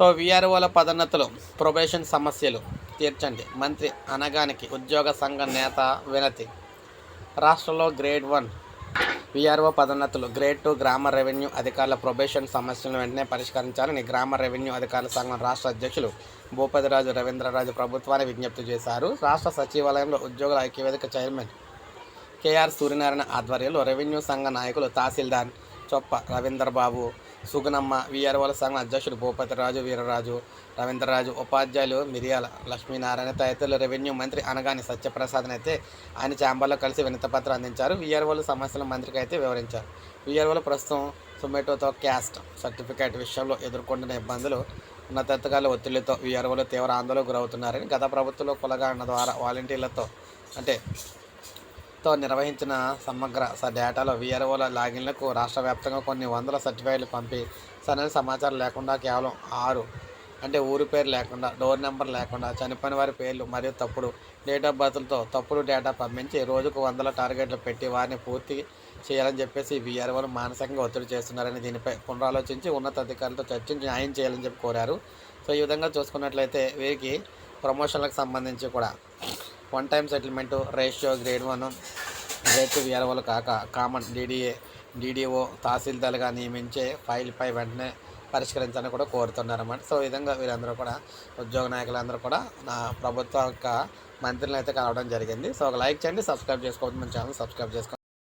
So విఆర్ఓల పదోన్నతులు probation సమస్యలు తీర్చండి. మంత్రి అనగానికి ఉద్యోగ సంఘ నేత వినతి. రాష్ట్రంలో గ్రేడ్ వన్ విఆర్ఓ పదోన్నతులు గ్రేడ్ టూ గ్రామ రెవెన్యూ అధికారుల ప్రొబేషన్ సమస్యలను వెంటనే పరిష్కరించాలని గ్రామ రెవెన్యూ అధికారుల సంఘం రాష్ట్ర అధ్యక్షులు భూపతిరాజు రవీంద్రరాజు ప్రభుత్వాన్ని విజ్ఞప్తి చేశారు. రాష్ట్ర సచివాలయంలో ఉద్యోగుల ఐక్యవేదిక చైర్మన్ కేఆర్ సూర్యనారాయణ ఆధ్వర్యంలో రెవెన్యూ సంఘ నాయకులు తహసీల్దార్ చొప్ప రవీందర్ బాబు సుగుణమ్మ విఆర్ఓల సంఘం అధ్యక్షుడు భూపతిరాజు వీరరాజు రవీంద్రరాజు ఉపాధ్యాయులు మిరియాల లక్ష్మీనారాయణ తదితరులు రెవెన్యూ మంత్రి అనగాని సత్యప్రసాద్ని అయితే ఆయన ఛాంబర్లో కలిసి వినతిపత్రం అందించారు. వీఆర్ఓల సమస్యల మంత్రికి అయితే వివరించారు. వీఆర్ఓలు ప్రస్తుతం జొమాటోతో క్యాస్ట్ సర్టిఫికేట్ విషయంలో ఎదుర్కొంటున్న ఇబ్బందులు ఉన్నతాధికారుల ఒత్తిడితో వీఆర్ఓలు తీవ్ర ఆందోళనకు గురవుతున్నారని గత ప్రభుత్వంలో కులగాండ ద్వారా వాలంటీర్లతో అంటే తో నిర్వహించిన సమగ్ర స డేటాలో విఆర్ఓల లాగిన్లకు రాష్ట్ర వ్యాప్తంగా కొన్ని వందల సర్టిఫికేట్లు పంపి సరైన సమాచారం లేకుండా కేవలం ఆరు అంటే ఊరి పేరు లేకుండా డోర్ నెంబర్ లేకుండా చనిపోయిన వారి పేర్లు మరియు తప్పుడు డేట్ ఆఫ్ బర్త్లతో తప్పుడు డేటా పంపించి రోజుకు వందల టార్గెట్లు పెట్టి వారిని పూర్తి చేయాలని చెప్పేసి వీఆర్ఓలు మానసికంగా ఒత్తిడి చేస్తున్నారని దీనిపై పునరాలోచించి ఉన్నతాధికారులతో చర్చించి న్యాయం చేయాలని చెప్పి కోరారు. సో ఈ విధంగా చూసుకున్నట్లయితే వీరికి ప్రమోషన్లకు సంబంధించి కూడా one time settlement ratio grade one grade two విఆర్ఓలు కాక కామన్ డీడీఏ డీడీఓ తహసీల్దార్గా నియమించే ఫైల్పై వెంటనే పరిష్కరించాలని కూడా కోరుతున్నారన్నమాట. సో ఈ విధంగా వీరందరూ కూడా ఉద్యోగ నాయకులందరూ కూడా నా ప్రభుత్వ యొక్క మంత్రులను అయితే కలవడం జరిగింది. సో ఒక లైక్ చేయండి సబ్స్క్రైబ్ చేసుకోవద్దు మన ఛానల్ సబ్స్క్రైబ్ చేసుకోండి.